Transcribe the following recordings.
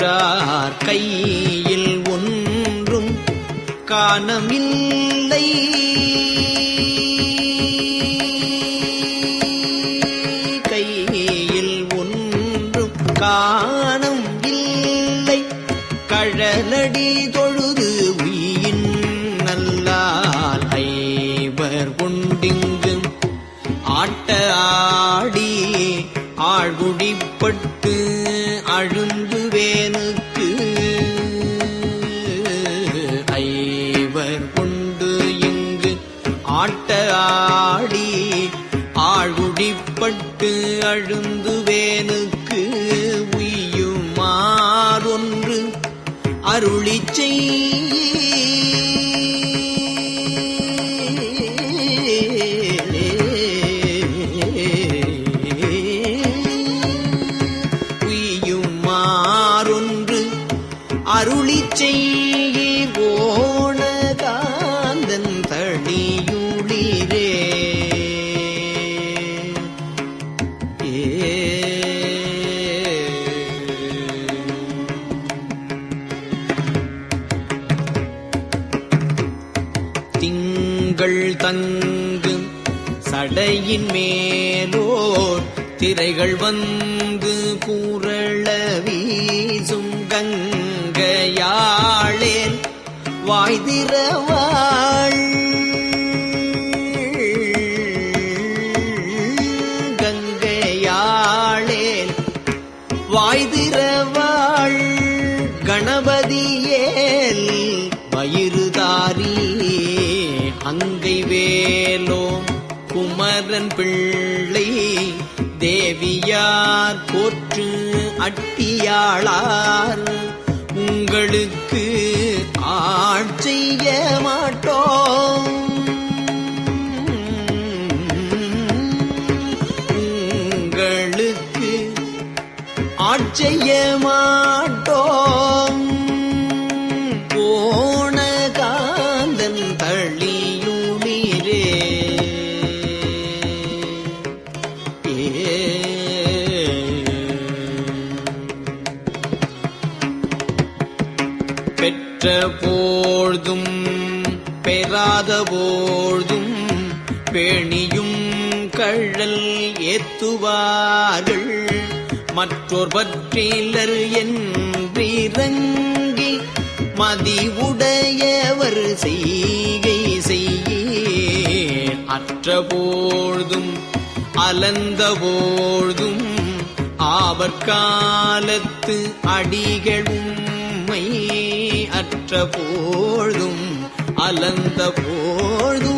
உற்றார் கையில் ஒன்றும் காணமில்லை. கையில் ஒன்றும் காணும் இல்லை கழலடி தொழுது உயின் நல்லால் ஐவர் கொண்டிங்கும் ஆட்ட ஆடி ஆழ்குடிப்பட்டு ஆழ்குடிப்பட்டு அழுந்துவேனுக்கு உய்யுமாறொன்று அருளி உய்யுமாறொன்று குமரன் பிள்ளை தேவியார் போற்று அட்டியாளார். உங்களுக்கு ஆட்சிய மாட்டோம். உங்களுக்கு ஆட்சிய மாட்டோம். போன காந்தன் தள்ளி ஏத்துவார்கள். மற்றோர் பற்றிலர் என்றிறங்கி மதிவுடையவர் செய்கை செய்ய அற்றபோழ்தும் அலந்தபோழ்தும் அலந்த ஆவற்காலத்து அடிகளும்மை அற்றபோழ்தும் அலந்த போழ்தும்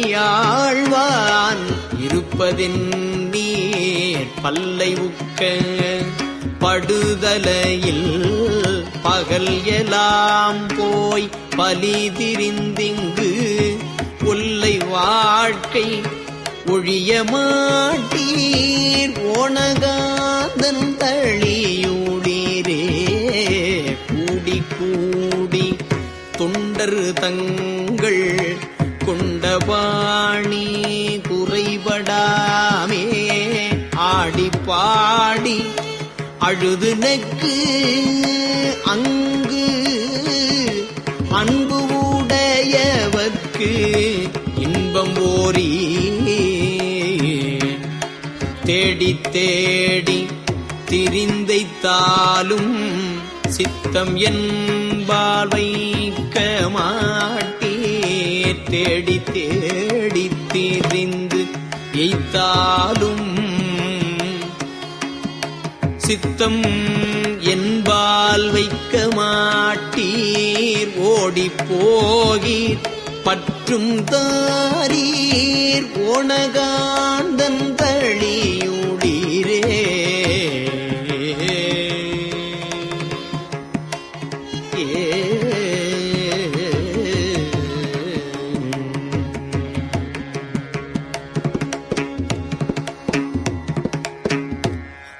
எம்மை ஆழ்வான் இருப்பதென் நீர் பல்லை உக்க படுதலையில் பகல் எலாம் போய் பலி திரிந்திங்கு கொல்லை வாழ்க்கை ஒழிய மாட்டீர். ஓணகாந்தன் தழியூடீரே கூடி கூடி தொண்டர் தங்கள் கொண்டபாணி குறைபடாமே. ஆடி பாடி அழுது நெக்கு அங்கு. அன்பு உடையவர்க்கு இன்பம் ஓரி. தேடி தேடி திரிந்தைத்தாலும் சித்தம் என்பால் வைக்க மாட தேடி தேடி திரிந்து எய்த்தாலும் சித்தம் என்பால் வைக்க மாட்டீர். ஓடி போகீர் பற்றும் தாரீர். ஓணகாந்தன்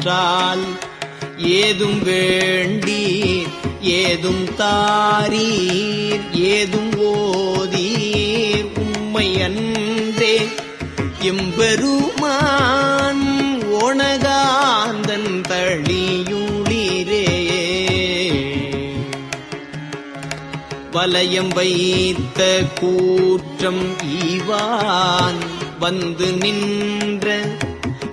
பெற்றால் ஏதும் வேண்டீர் ஏதும் தாரீர் ஏதும் ஓதீர். உம்மை அன்றே எம்பெருமான் ஓணகாந்தன் தழியுளிரே. வலயம் வைத்த கூற்றம் ஈவான் வந்து நின்ற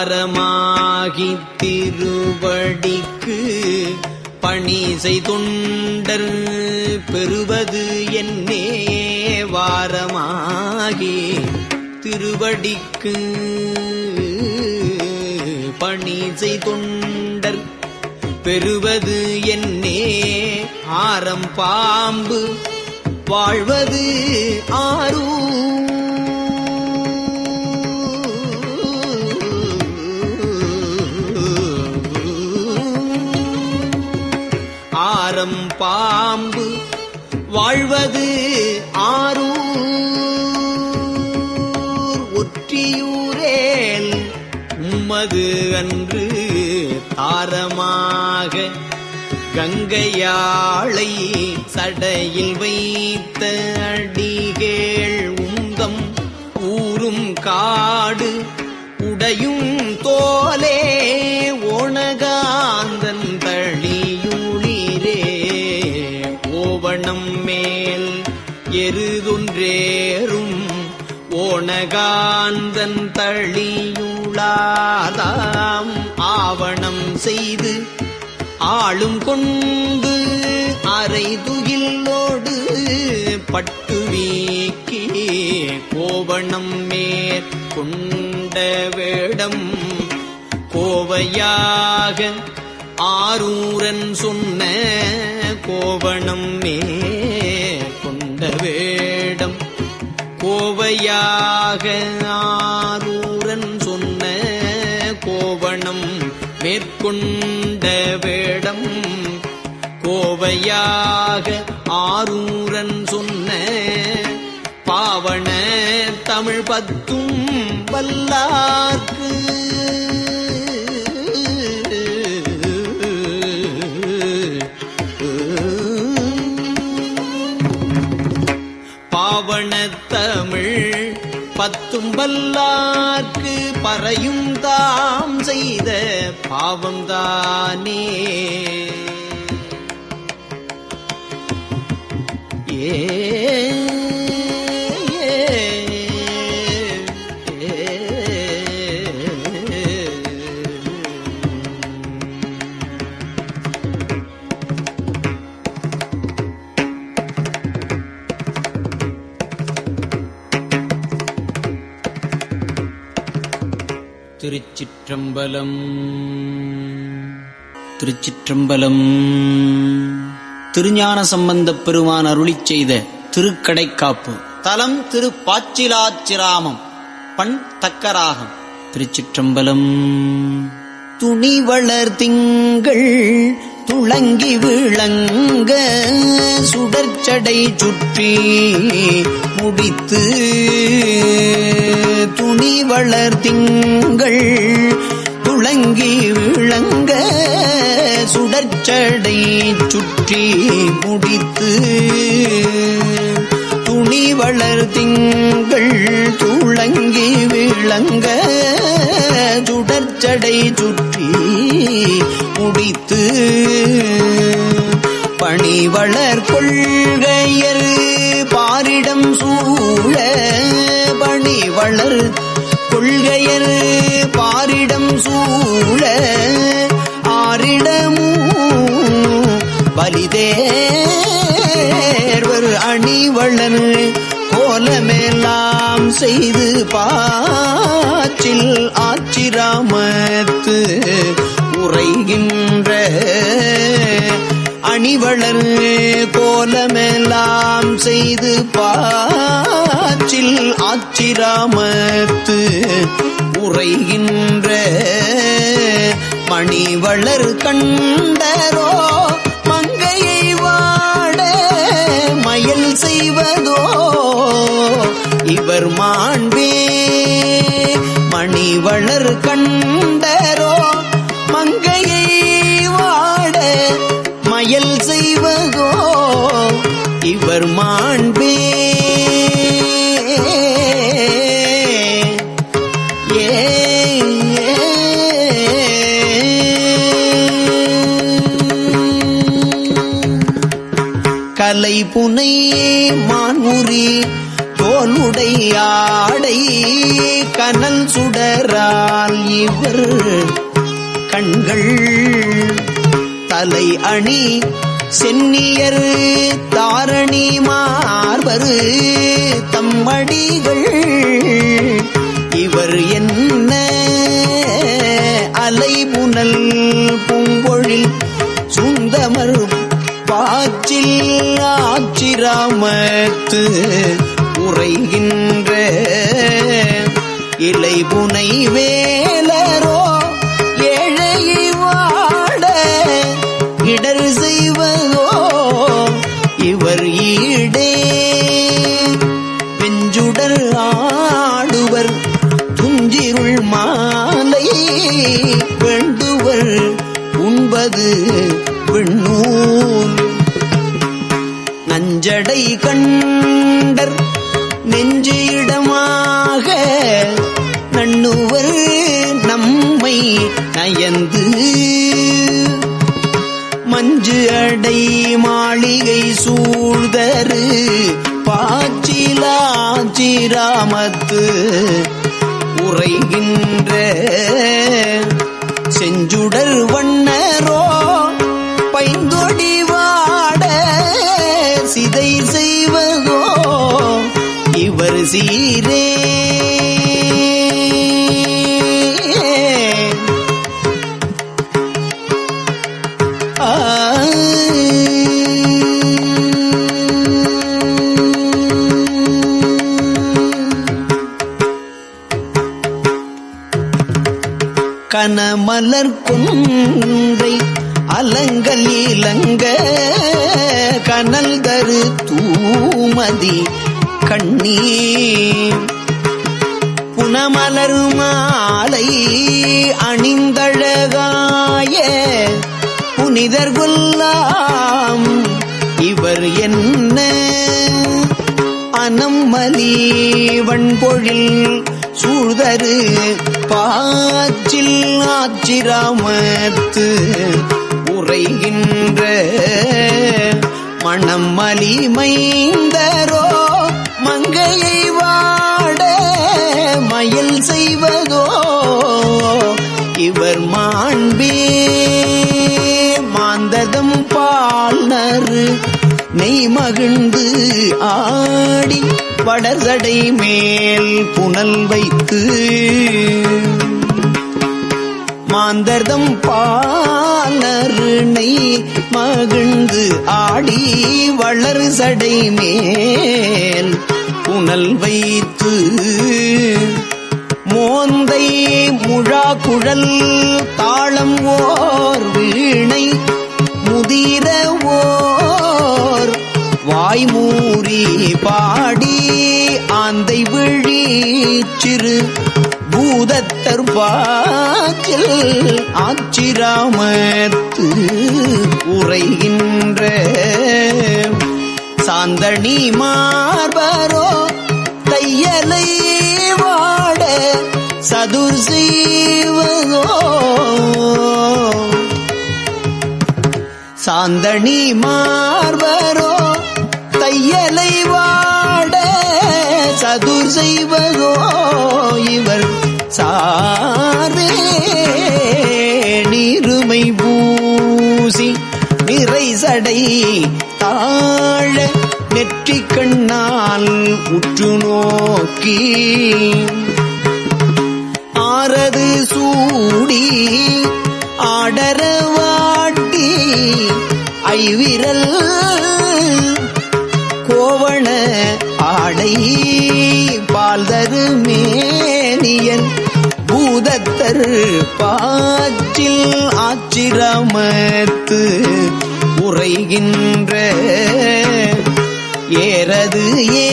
வாரமாகி திருவடிக்கு பணி செய்தொண்டர் பெறுவது என்னே வாரமாகி திருவடிக்கு பணி செய்தொண்டர் பெறுவது என்னே? ஆரம் பாம்பு வாழ்வது ஆரூ ஆரம் பாம்பு வாழ்வது ஆரூர். ஒற்றியூரேல் உம்மது அன்று தாரமாக கங்கையாளை சடையில் வைத்த அடிகேள் உந்தம் ஊரும் காடு உடையும் தோலே ஓணகாந்தன் தழியுளிரே ஓவணம் மேல் எருதொன்றேறும் ஓணகாந்தன் தழியுளாதாம். ஆவணம் செய்து ஆளும் கொண்டு அரை துகிலோடு பட்டு வீக்கி கோவணம் மேற்கொண்ட வேடம் கோவையாக ஆரூரன் சொன்ன கோவணம் மேற்கொண்ட வேடம் கோவையாக ஆரூரன் சொன்ன கோவணம் மேற்கொண்ட வேடம் கோவையாக ஆரூரன் சொன்ன பாவன தமிழ் பத்தும் வல்லார்க்கு. பாவன தமிழ் பத்தும் வல்லார்க்கு பறையும் தாம் செய்த பாவம்தானே. ஏ திருச்சிற்றம்பலம். திருச்சிற்றம்பலம். திருஞான சம்பந்தப் பெருமான் அருளி செய்த திருக்கடைக்காப்பு. தலம் திரு பாச்சிலாச்சிராமம். பண் தக்கராகம். திருச்சிற்றம்பலம். துணி வளர் திங்கள் துளங்கி விளங்க சுடற்சடை சுற்றி முடித்து துணி வளர் திங்கள் துளங்கி விளங்க சுடற்சடை சுற்றி முடித்து துணி வளர் திங்கள் துளங்கி விளங்க சுடற்சடை சுற்றி முடித்து பணி வளர் கொள்கையர் பாரிடம் சூழ பணி வளர் கொள்கையர் பாரிடம் சூழ ஆரிடமும் பலிதே அணிவளர் கோலமெல்லாம் செய்து பாச்சில் ஆச்சிராமத்து உரைகின்ற அணிவளர் கோலமெல்லாம் செய்து பாச்சில் ஆச்சிராமத்து உரைகின்ற மணிவளர் கண்டரோ இவர் மாண்பே. மணி வளர் கண்டரோ மங்கையை வாட மயல் செய்வதோ இவர் மாண்பே. ஏ கலை புனை மான்முறி தோலுடை ஆடை கனல் சுடரால் இவர் கண்கள் தலை அணி சென்னியர் தாரணி மார்பரு தம்மடிகள் இவர் என்ன அலைபுனல் பூம்பொழில் சுந்தமர் பாச்சில் ஆச்சிராமத்து உரைகின்ற இலைபுனை வேலரோ ஏழை வாட இடர் செய்வதோ இவர் ஈடே. வெஞ்சுடர் ஆடுவர் துஞ்சிருள் மாலை வேண்டுவர் உண்பது நயந்து மஞ்சு அடை மாளிகை சூழ்தரு பாச்சிலாச்சிராமத்து உரைகின்ற செஞ்சுடர் வண்ணரோ பைந்தொடி வாட சிதை செய்வதோ இவர் சீரே கனமலர் கொன்றை அலங்கல் இலங்க கனல் தரு தூமதி கண்ணீர். புனமலர் மாலை அணிந்தழகாய புனிதர் குல்லாம் இவர் என்ன அனம்மலி வண்பொழில் சூழ்தரு பாச்சில் ஆச்சிராமத்து உரைகின்ற மணம் மலிமைந்தரோ மங்கையை வாட மயில் செய்வதோ இவர் மாண்பே மாந்ததம் பால்நரு நெய் மகிழ்ந்து ஆடி வடசடை மேல் புனல் வைத்து மாந்தர்தம் பாலருணை மகிழ்ந்து ஆடி வளர் சடை மேல் புனல் வைத்து மோந்தை முழா குழல் தாளம் ஓர் வீணை முதிர ஓர் வாய்மூறி பாடி ஆந்தை விழி சிறு பூதத்தர் பாச்சில் ஆச்சிராமத்து உரைகின்ற சாந்தணி மார்பரோ தையலை வாட சதுர் செய்வதோ சாந்தணி மார்பரோ தையலை வாட சதுர் செய்வதோ இவர் சாரே. நீருமை பூசி நிறை சடை தாழ நெற்றி கண்ணால் உற்று நோக்கி. ஆறது சூடி ஆடரவாட்டி ஐவிரல் பாடி பால்தரு மேனியன் பூதத்தரு பாச்சில் ஆச்சிரமத்து உரைகின்ற ஏறது ஏ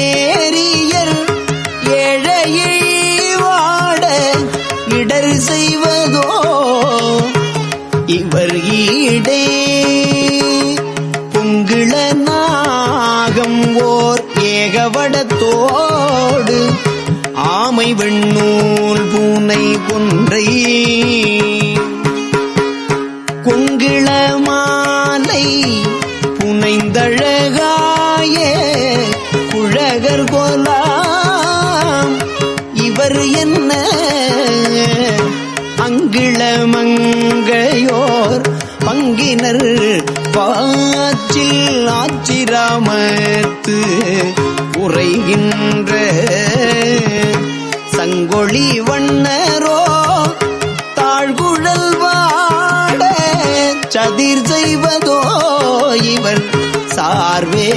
வெண்ணூல் பூனை கொன்றை கொங்கிள மாலை புனைந்தழகாய குழகர் கோலாம் இவர் என்ன? அங்கிளமங்கையோர் பங்கினர் பாச்சில் ஆச்சிராமத்து உரைகின்ற செங்கொழி வண்ணரோ தாழ்குழல் வாட சதிர் செய்வதோ இவர் சார்வே.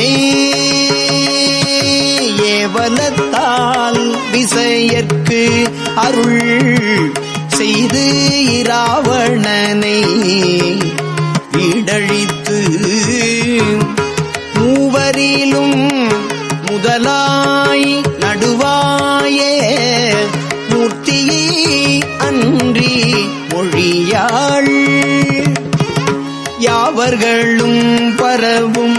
ஏவலத்தால் விசையற்கு அருள் செய்து இராவணனை இடழித்து மொழியாள். யாவர்களும் பரவும்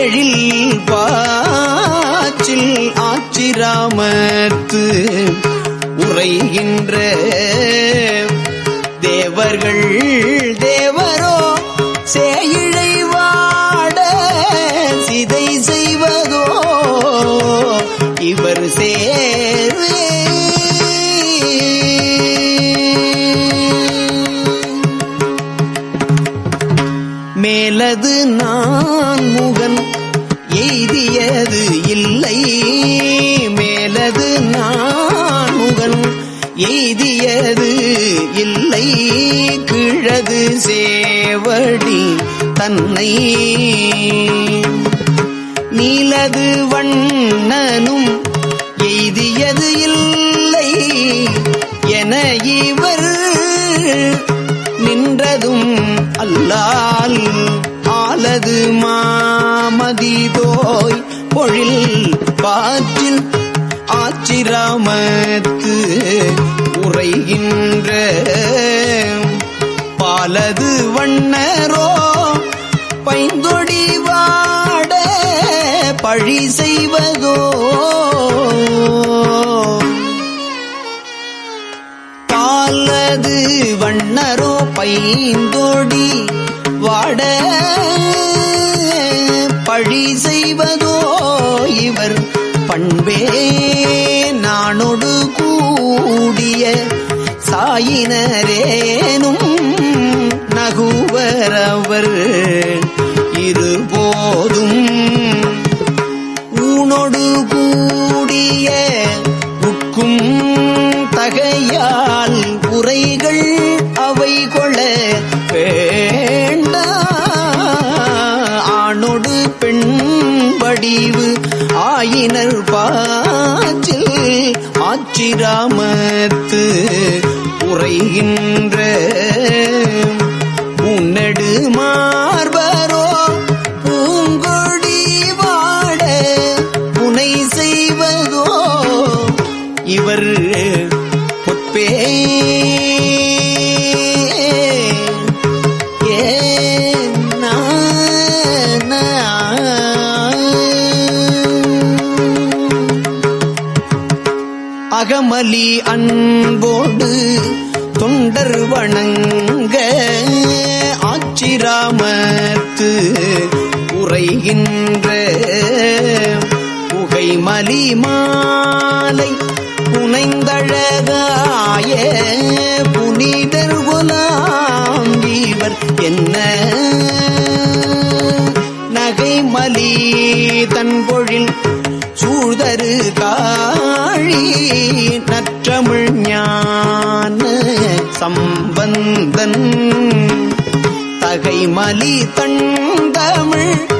எழில் பாச்சில் ஆச்சிராமத்து உரைகின்ற தேவர்கள் தேவரோ சேயிழை வாட சிதை தன்னை. நீலது வண்ணனும் எய்தியது இல்லை என இவர் நின்றதும் அல்லால் ஆலது மாமதிதோய் பொழில் பாற்றில் ஆச்சிராமத்து உரைகின்ற பாலது வண்ணரோ பைந்தொடி வாட பழி செய்வதோ? பாலது வண்ணரோ பைந்தொடி வாட பழி செய்வதோ? இவர் பண்பே நானொடு கூடிய சாயினரேனும் நகுவரவர் இருபோதும் ஊனொடு கூடிய உட்கும் தகையால் உரைகள் அவை கொள வேண்ட. ஆணொடு பெண் வடிவு ஆயினர் பாச்சில் ஆச்சிராமத்து உரைகின்ற அகமலி அன்போடு தொண்டர் வணங்க ஆச்சிராமத்து உரைகின்ற புகைமலி மாலை புனைந்தழ ஆய புனிதர் குலாம் இவர் என்ன? நகைமலி தன்பொழில் சூழ்தரு காழி நற்றமிழ் ஞான சம்பந்தன். தகைமலி தண்டமிழ்